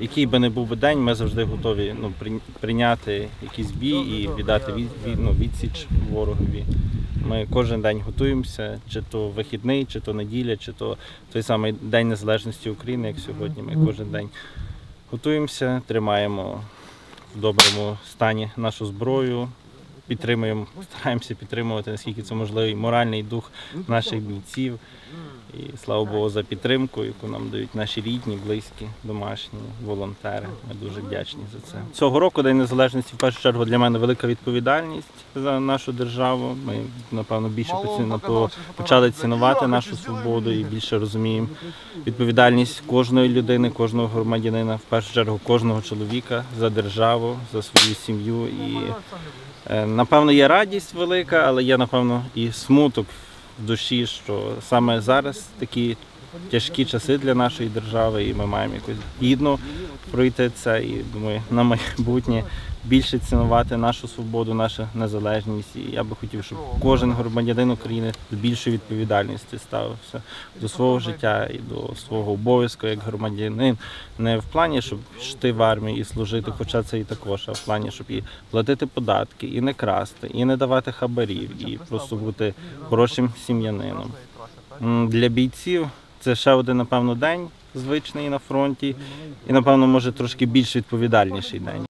Який би не був би день, ми завжди готові ну, прийняти якийсь бій і віддати від, ну, відсіч ворогові. Ми кожен день готуємося, чи то вихідний, чи то неділя, чи то той самий День Незалежності України, як сьогодні. Ми кожен день готуємося, тримаємо в доброму стані нашу зброю, підтримуємо, стараємося підтримувати, наскільки це можливо, моральний дух наших бійців. І слава Богу за підтримку, яку нам дають наші рідні, близькі, домашні, волонтери. Ми дуже вдячні за це. Цього року День Незалежності в першу чергу для мене велика відповідальність за нашу державу. Ми напевно більше почали цінувати нашу свободу і більше розуміємо відповідальність кожної людини, кожного громадянина, в першу чергу кожного чоловіка за державу, за свою сім'ю. І е, напевно є радість велика, але є напевно і смуток в душі, що саме зараз такі тяжкі часи для нашої держави, і ми маємо якось гідно пройти це. І думаю, на майбутнє більше цінувати нашу свободу, нашу незалежність. І я би хотів, щоб кожен громадянин України з більшою відповідальністю ставився до свого життя і до свого обов'язку як громадянин. Не в плані, щоб йти в армію і служити, хоча це і також, а в плані, щоб і платити податки, і не красти, і не давати хабарів, і просто бути хорошим сім'янином. Для бійців це ще один, напевно, день звичний на фронті, і, напевно, може трошки більш відповідальніший день.